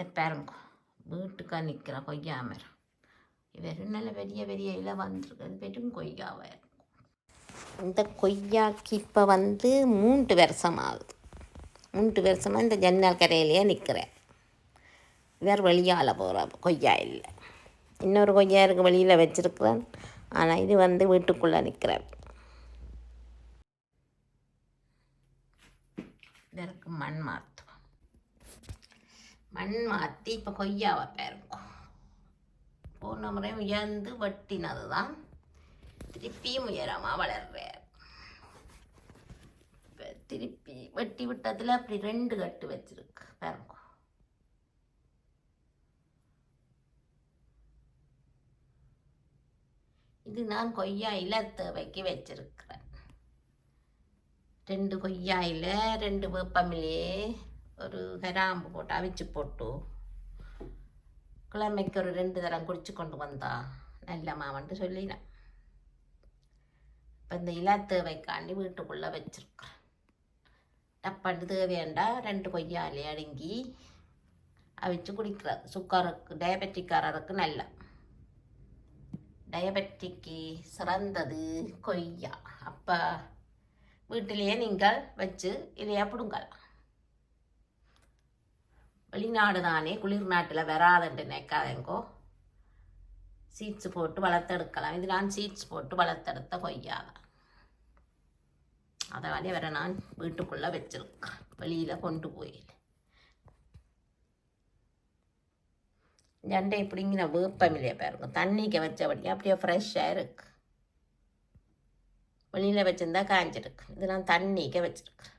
இதை பாருங்க வீட்டுக்கா நிற்கிற கொய்யா மரம். இவர் நல்ல பெரிய பெரிய இலை வந்திருக்குது பெரும் கொய்யாவாக இருக்கும் இந்த கொய்யாக்கு இப்போ வந்து மூன்று வருஷம் ஆகுது மூன்று வருஷமாக இந்த ஜன்னல் கரையிலேயே நிற்கிறேன் வேறு வெளியால் போகிற கொய்யா இல்லை. இன்னொரு கொய்யா இருக்கு வெளியில் வச்சுருக்குறேன். ஆனால் இது வந்து வீட்டுக்குள்ளே நிற்கிறார் இதற்கு மண் மாற்றுவோம் மண் மாற்றி இப்போ கொய்யாவை பேருக்கும் போன முறை உயர்ந்து வெட்டினது தான் திருப்பியும் உயரமாக வளர்றார் இப்போ திருப்பி வெட்டி விட்டதில் அப்படி ரெண்டு கட்டு வச்சிருக்கு பாருங்க இது நான் கொய்யா இலத்தேவைக்கு வச்சிருக்கிறேன் ரெண்டு கொய்யா இலை ரெண்டு வேப்பமிலையே ஒரு கிராம்பு போட்டு அவிச்சு போட்டு கிழமைக்கு ஒரு ரெண்டு தரம் குடிச்சு கொண்டு வந்தா நல்ல மாவன்ட்டு சொல்லினேன். இப்போ இந்த இலா தேவைக்காண்டி வீட்டுக்குள்ளே வச்சுருக்குறேன். டப்பாண்டு தேவையாண்டா ரெண்டு கொய்யாலே அடுங்கி அவிச்சு குடிக்கிறது சுக்காருக்கு டயபெட்டிக்காரருக்கு நல்ல. டயபெட்டிக்கு சிறந்தது கொய்யா. அப்போ வீட்டிலேயே நீங்கள் வச்சு இதையா பிடுங்கலாம். வெளிநாடு தானே குளிர் நாட்டில் வராதண்டு நினைக்காதேங்கோ. சீட்ஸ் போட்டு வளர்த்தெடுக்கலாம். இது நான் சீட்ஸ் போட்டு வளர்த்தெடுத்த கொய்யா தான் அதை வரைய வர நான் வீட்டுக்குள்ளே வச்சிருக்கேன். வெளியில் கொண்டு போய். ஜண்டை பிடிங்கின வேப்பமில்லையை பாருங்க. தண்ணிக்கு வச்சபடியே அப்படியே ஃப்ரெஷ்ஷாக இருக்கு. வெளியில் வச்சுருந்தா காஞ்சிருக்கு. இது நான் தண்ணிக்க வச்சுருக்கேன்